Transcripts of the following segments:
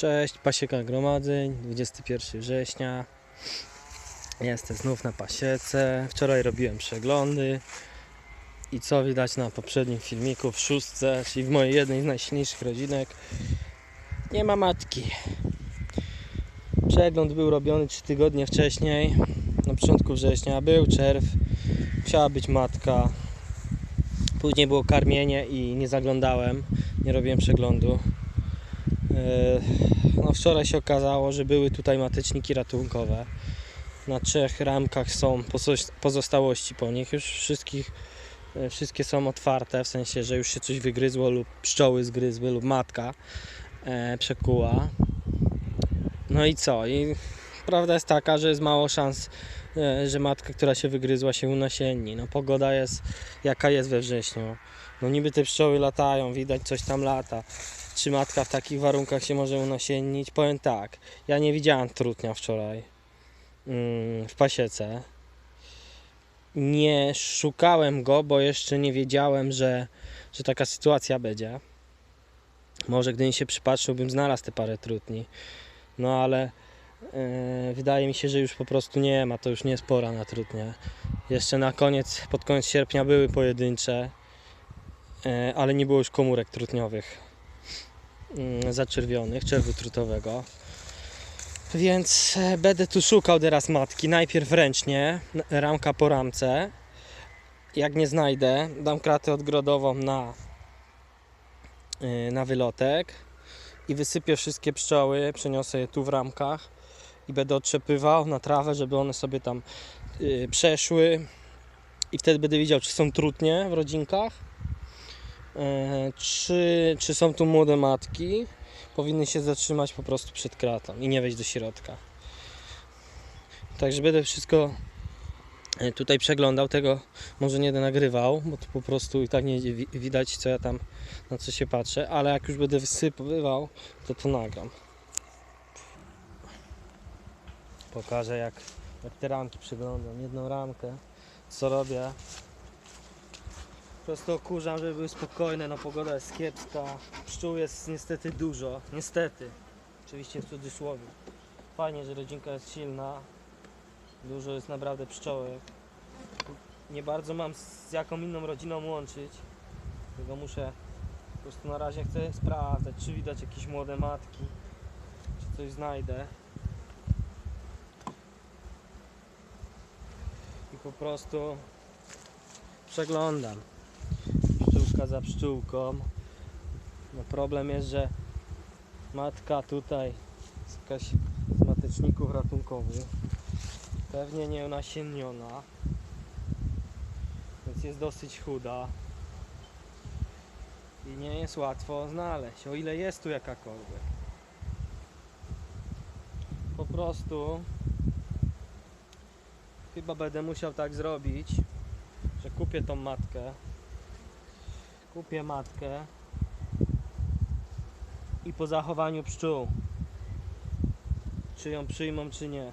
Cześć, pasieka gromadzeń, 21 września. Jestem znów na pasiece. Wczoraj robiłem przeglądy. I co widać na poprzednim filmiku w szóstce, czyli w mojej jednej z najsilniejszych rodzinek, nie ma matki. Przegląd był robiony 3 tygodnie wcześniej, na początku września. Był czerw, musiała być matka. Później było karmienie i nie zaglądałem, nie robiłem przeglądu. E, No wczoraj się okazało, że były tutaj mateczniki ratunkowe. Na trzech ramkach są pozo- pozostałości po nich. Już wszystkich, e, wszystkie są otwarte, w sensie, że już się coś wygryzło lub pszczoły zgryzły lub matka e, przekuła. No i co? I prawda jest taka, że jest mało szans, że matka, która się wygryzła się unasienni. No pogoda jest jaka jest we wrześniu. No niby te pszczoły latają, widać coś tam lata czy matka w takich warunkach się może unasiennić? Powiem tak, ja nie widziałem trutnia wczoraj mm, w pasiece. Nie szukałem go, bo jeszcze nie wiedziałem, że, że taka sytuacja będzie. Może gdybym się przypatrzył, bym znalazł te parę trutni. No ale e, wydaje mi się, że już po prostu nie ma, to już nie jest pora na trutnie. Jeszcze na koniec, pod koniec sierpnia były pojedyncze, e, ale nie było już komórek trutniowych zaczerwionych, czerwu trutowego. Więc e, będę tu szukał teraz matki. Najpierw ręcznie, ramka po ramce. Jak nie znajdę, dam kratę odgrodową na, y, na wylotek i wysypię wszystkie pszczoły, przeniosę je tu w ramkach i będę otrzepywał na trawę, żeby one sobie tam y, przeszły i wtedy będę widział, czy są trutnie w rodzinkach czy, czy są tu młode matki, powinny się zatrzymać po prostu przed kratą i nie wejść do środka. Także będę wszystko e, tutaj przeglądał, tego może nie będę nagrywał, bo to po prostu i tak nie wi- widać co ja tam, na co się patrzę, ale jak już będę wysypywał, to to nagram. Pokażę jak, jak te ramki przeglądam, jedną ramkę, co robię. Prostu okurzam, żeby były spokojne, no pogoda jest kiepska, pszczół jest niestety dużo, niestety, oczywiście w cudzysłowie. Fajnie, że rodzinka jest silna, dużo jest naprawdę pszczołek. Nie bardzo mam z jaką inną rodziną łączyć, tego muszę, po prostu na razie chcę sprawdzać, czy widać jakieś młode matki, czy coś znajdę. I po prostu przeglądam pszczółka za pszczółką. No problem jest, że matka tutaj jest jakaś z mateczników ratunkowych. Pewnie nie nasienniona. Więc jest dosyć chuda. I nie jest łatwo znaleźć, o ile jest tu jakakolwiek. Po prostu chyba będę musiał tak zrobić, że kupię tą matkę kupię matkę i po zachowaniu pszczół czy ją przyjmą czy nie.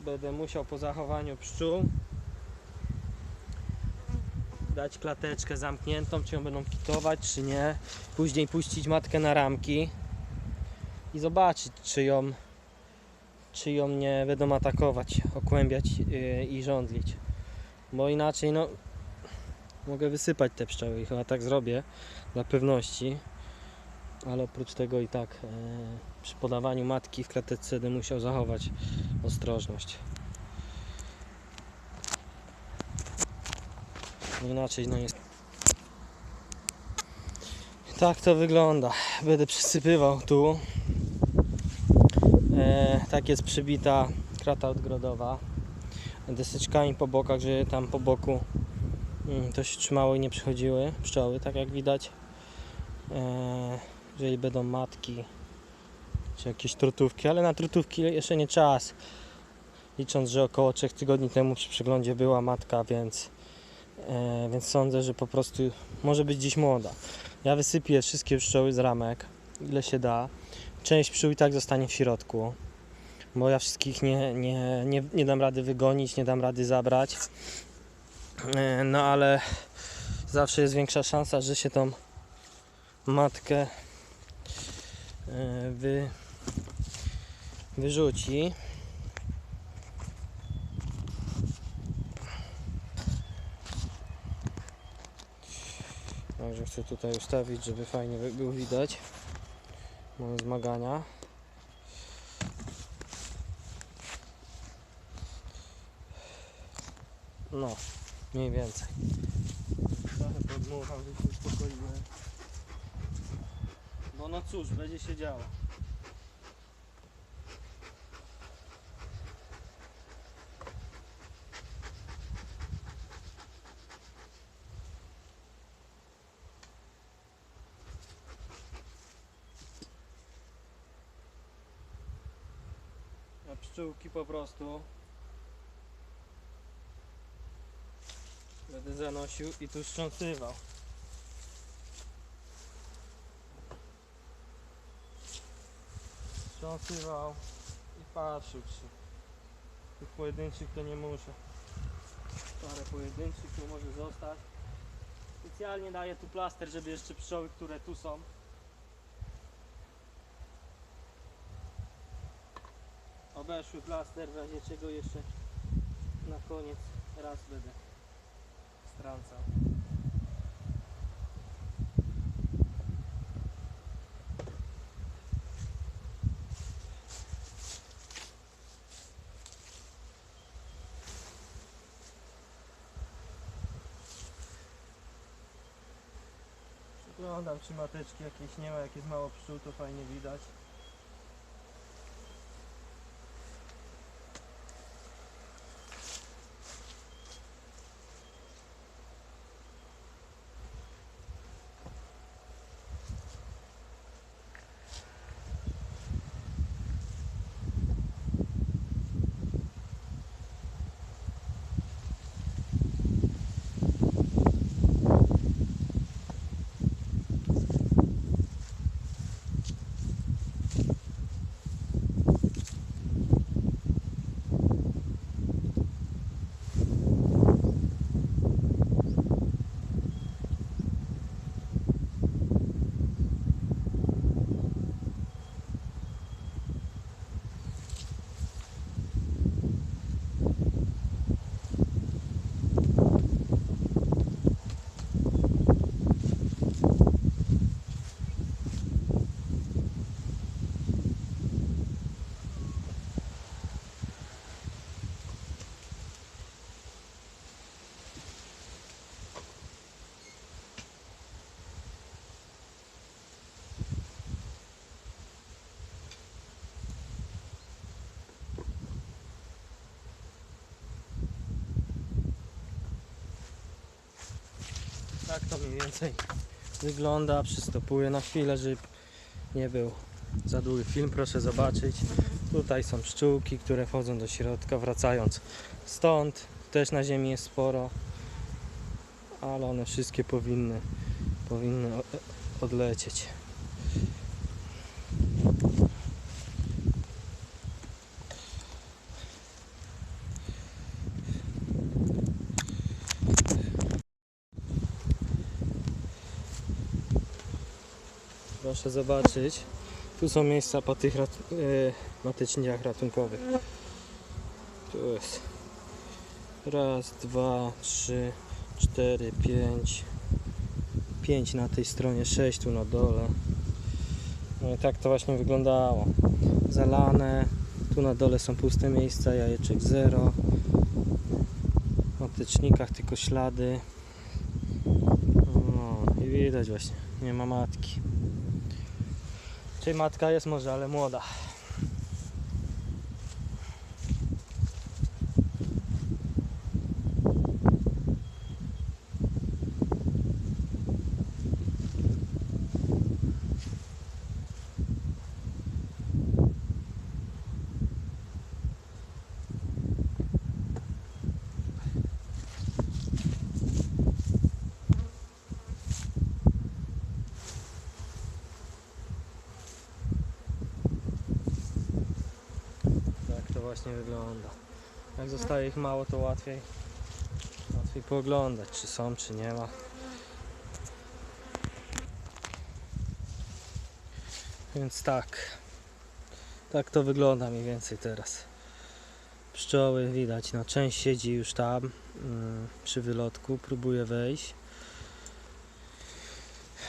Będę musiał po zachowaniu pszczół dać klateczkę zamkniętą czy ją będą kitować czy nie. Później puścić matkę na ramki i zobaczyć czy ją czy ją nie będą atakować, okłębiać yy, i żądlić. Bo inaczej, no, mogę wysypać te pszczoły i chyba tak zrobię dla pewności. Ale oprócz tego i tak yy, przy podawaniu matki w klateczce będę musiał zachować ostrożność. Inaczej, no jest. Tak to wygląda. Będę przysypywał tu E, tak jest przybita krata odgrodowa deseczkami po bokach, żeby tam po boku mm, to się trzymało i nie przychodziły pszczoły, tak jak widać. E, jeżeli będą matki czy jakieś trutówki, ale na trutówki jeszcze nie czas. Licząc, że około 3 tygodni temu przy przeglądzie była matka, więc, e, więc sądzę, że po prostu może być dziś młoda. Ja wysypię wszystkie pszczoły z ramek, ile się da część pszczół i tak zostanie w środku, bo ja wszystkich nie, nie, nie, nie dam rady wygonić, nie dam rady zabrać. E, No ale zawsze jest większa szansa, że się tą matkę e, wy, wyrzuci. Także chcę tutaj ustawić, żeby fajnie by- było widać moje zmagania. No, mniej więcej. Trochę podmucham, żeby się uspokoiły. Bo no cóż, będzie się działo. A pszczółki po prostu i tu strząsywał. Strząsywał i patrzył czy tych pojedynczych to nie muszę. Parę pojedynczych tu może zostać. Specjalnie daję tu plaster, żeby jeszcze pszczoły, które tu są, obeszły plaster, w razie czego jeszcze na koniec raz będę strącał. Oglądam czy mateczki jakieś nie ma, jak jest mało pszczół to fajnie widać. Tak to mniej więcej wygląda. Przystopuję na chwilę, żeby nie był za długi film. Proszę zobaczyć. Tutaj są pszczółki, które wchodzą do środka, wracając stąd. Też na ziemi jest sporo, ale one wszystkie powinny, powinny odlecieć. Proszę zobaczyć. Tu są miejsca po tych rat- e, matecznikach ratunkowych. Tu jest. Raz, dwa, trzy, cztery, pięć. Pięć na tej stronie, sześć tu na dole. No i tak to właśnie wyglądało. Zalane. Tu na dole są puste miejsca, jajeczek zero. W matecznikach tylko ślady. No i widać właśnie, nie ma matki. Czyli matka jest może, ale młoda. właśnie wygląda. Jak zostaje ich mało, to łatwiej, łatwiej pooglądać, czy są, czy nie ma. Więc tak, tak to wygląda mniej więcej teraz. Pszczoły widać, no część siedzi już tam mm, przy wylotku, próbuje wejść.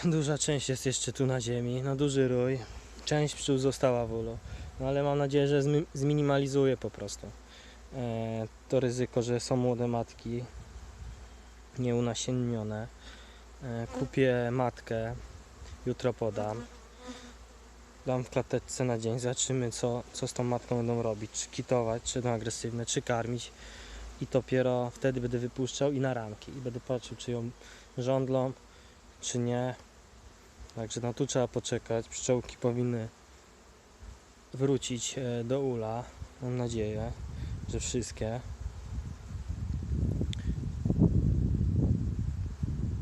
Duża część jest jeszcze tu na ziemi, no duży rój. Część pszczół została w ulu no ale mam nadzieję, że zmi- zminimalizuje po prostu e, to ryzyko, że są młode matki nieunasiennione. E, kupię matkę, jutro podam. Dam w klateczce na dzień, zobaczymy co, co z tą matką będą robić, czy kitować, czy będą agresywne, czy karmić i dopiero wtedy będę wypuszczał i na ramki i będę patrzył czy ją żądlą, czy nie. Także no tu trzeba poczekać, pszczołki powinny wrócić e, do ula, mam nadzieję, że wszystkie.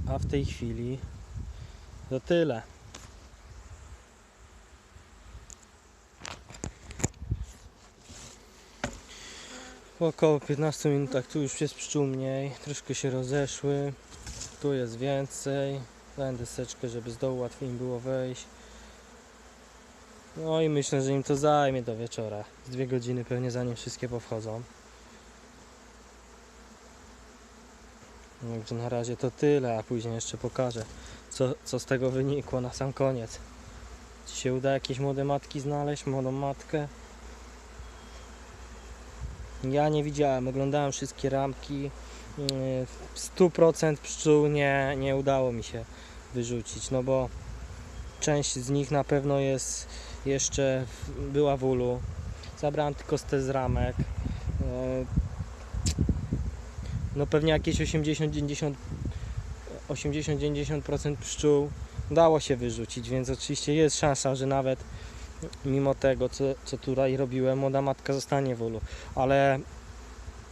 A w tej chwili to tyle. Po około 15 minutach tu już jest pszczół mniej, troszkę się rozeszły, tu jest więcej, dałem deseczkę, żeby z dołu łatwiej im było wejść. No i myślę, że im to zajmie do wieczora, z dwie godziny pewnie zanim wszystkie powchodzą. Także na razie to tyle, a później jeszcze pokażę, co, co z tego wynikło na sam koniec. Czy się uda jakieś młode matki znaleźć, młodą matkę? Ja nie widziałem, oglądałem wszystkie ramki. Yy, 100% pszczół nie, nie udało mi się wyrzucić, no bo część z nich na pewno jest jeszcze była w ulu. Zabrałem tylko z te z ramek. Yy, No pewnie jakieś 80-90 80-90% pszczół dało się wyrzucić, więc oczywiście jest szansa, że nawet mimo tego, co, co tutaj robiłem, młoda matka zostanie w ulu. Ale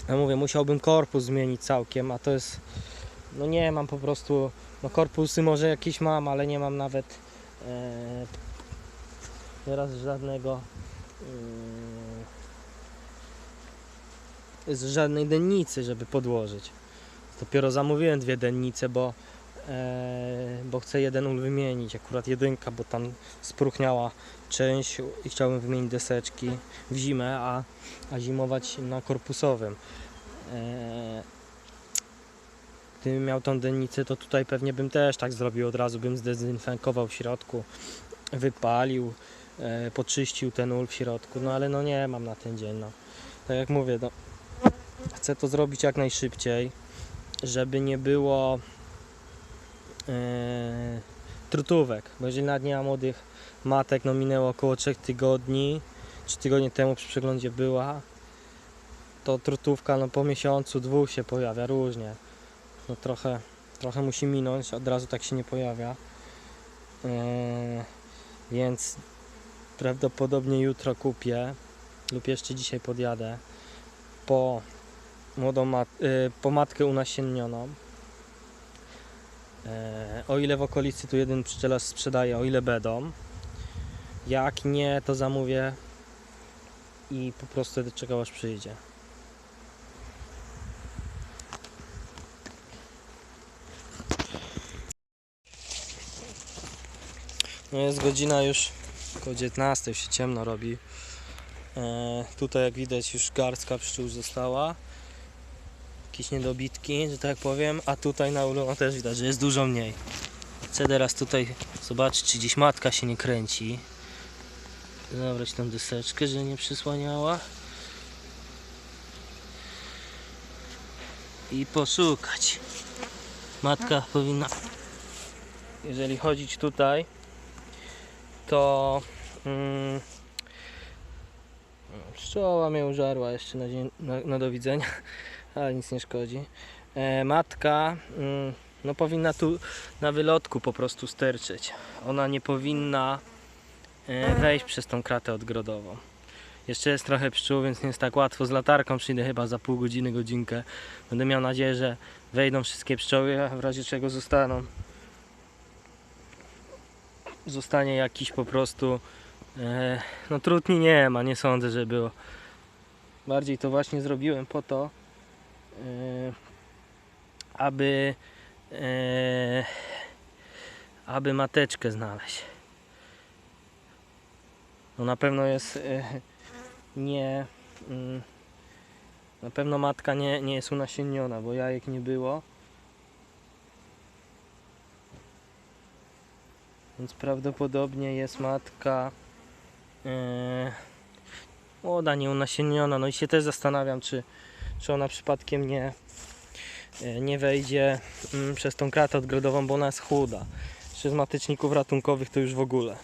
ja mówię, musiałbym korpus zmienić całkiem, a to jest, no nie mam po prostu, no korpusy może jakieś mam, ale nie mam nawet e, teraz żadnego e, z żadnej dennicy, żeby podłożyć. Dopiero zamówiłem dwie dennice, bo e, bo chcę jeden wymienić, akurat jedynka, bo tam spróchniała część i chciałbym wymienić deseczki w zimę, a, a zimować na korpusowym. Gdybym miał tą dennicę, to tutaj pewnie bym też tak zrobił, od razu bym zdezynfekował w środku, wypalił, e, poczyścił ten ul w środku, no ale no nie mam na ten dzień, no. Tak jak mówię, no, chcę to zrobić jak najszybciej, żeby nie było e, trutówek, bo jeżeli nad nie ma młodych matek, no minęło około 3 tygodni, 3 tygodnie temu przy przeglądzie była, to trutówka no po miesiącu, dwóch się pojawia różnie. No trochę, trochę musi minąć, od razu tak się nie pojawia. Eee, więc prawdopodobnie jutro kupię lub jeszcze dzisiaj podjadę po młodą mat, y, po matkę unasiennioną. E, o ile w okolicy tu jeden pszczelarz sprzedaje, o ile będą. Jak nie, to zamówię i po prostu czekał aż przyjdzie. No jest godzina już około 19, już się ciemno robi. E, tutaj jak widać już garstka pszczół została. Jakieś niedobitki, że tak powiem, a tutaj na ulu też widać, że jest dużo mniej. Chcę teraz tutaj zobaczyć, czy gdzieś matka się nie kręci. Zabrać tą deseczkę, że nie przysłaniała. I poszukać. Matka powinna. Jeżeli chodzić tutaj, to. Mm, pszczoła mnie użarła jeszcze na, dzień, na, na do widzenia, ale nic nie szkodzi. E, matka mm, no powinna tu na wylotku po prostu sterczeć. Ona nie powinna e, wejść przez tą kratę odgrodową. Jeszcze jest trochę pszczół, więc nie jest tak łatwo. Z latarką przyjdę chyba za pół godziny, godzinkę. Będę miał nadzieję, że wejdą wszystkie pszczoły, a w razie czego zostaną. Zostanie jakiś po prostu. E, no trudni nie ma, nie sądzę, że było. Bardziej to właśnie zrobiłem po to, e, aby e, aby mateczkę znaleźć. No na pewno jest nie. mm, Na pewno matka nie, nie jest unasienniona, bo jajek nie było. Więc prawdopodobnie jest matka e, młoda, nieunasienniona. No i się też zastanawiam, czy, czy ona przypadkiem nie, e, nie wejdzie mm, przez tą kratę odgrodową, bo ona jest chuda. Czy z mateczników ratunkowych to już w ogóle.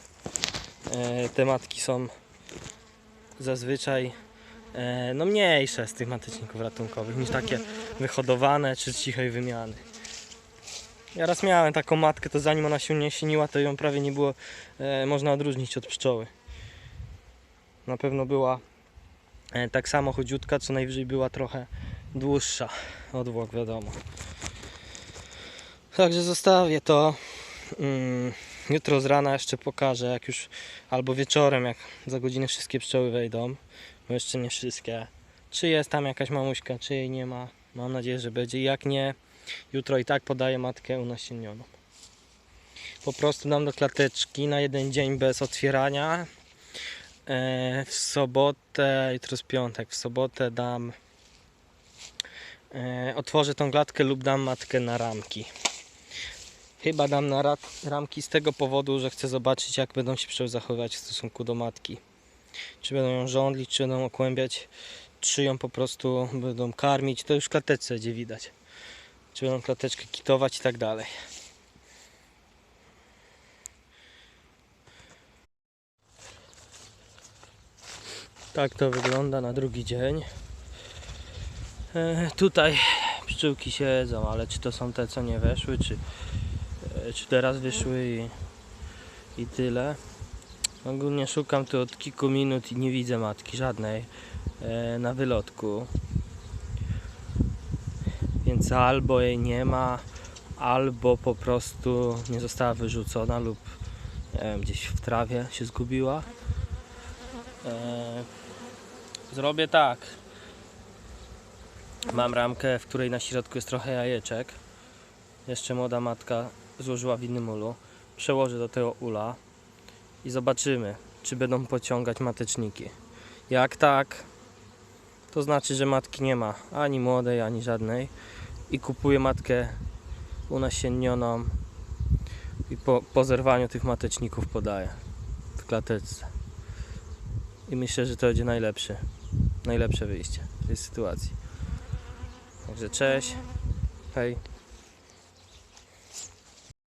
E, te matki są zazwyczaj no mniejsze z tych mateczników ratunkowych niż takie wyhodowane czy cichej wymiany. Ja raz miałem taką matkę, to zanim ona się nie sieniła, to ją prawie nie było e, można odróżnić od pszczoły. Na pewno była e, tak samo chudziutka, co najwyżej była trochę dłuższa. Odwłok wiadomo. Także zostawię to. Mm, jutro z rana jeszcze pokażę, jak już albo wieczorem, jak za godzinę wszystkie pszczoły wejdą, bo jeszcze nie wszystkie. Czy jest tam jakaś mamuśka, czy jej nie ma. Mam nadzieję, że będzie. Jak nie, jutro i tak podaję matkę unasienioną. Po prostu dam do klateczki na jeden dzień bez otwierania. E, w sobotę, jutro jest piątek, w sobotę dam e, otworzę tą klatkę lub dam matkę na ramki. Chyba dam na ra- ramki z tego powodu, że chcę zobaczyć jak będą się pszczoły zachowywać w stosunku do matki. Czy będą ją żądlić, czy będą okłębiać, czy ją po prostu będą karmić. To już klateczce będzie widać. Czy będą klateczkę kitować i tak dalej. Tak to wygląda na drugi dzień. E, tutaj pszczółki siedzą, ale czy to są te co nie weszły, czy, e, czy teraz wyszły i, i tyle. Ogólnie szukam tu od kilku minut i nie widzę matki żadnej e, na wylotku. Albo jej nie ma, albo po prostu nie została wyrzucona lub wiem, gdzieś w trawie się zgubiła. E, zrobię tak. Mam ramkę, w której na środku jest trochę jajeczek. Jeszcze młoda matka złożyła w innym ulu. Przełożę do tego ula i zobaczymy, czy będą pociągać mateczniki. Jak tak, to znaczy, że matki nie ma ani młodej, ani żadnej. I kupuję matkę unasiennioną i po, po zerwaniu tych mateczników podaję w klateczce. I myślę, że to będzie najlepsze, najlepsze wyjście z tej sytuacji. Także cześć, hej.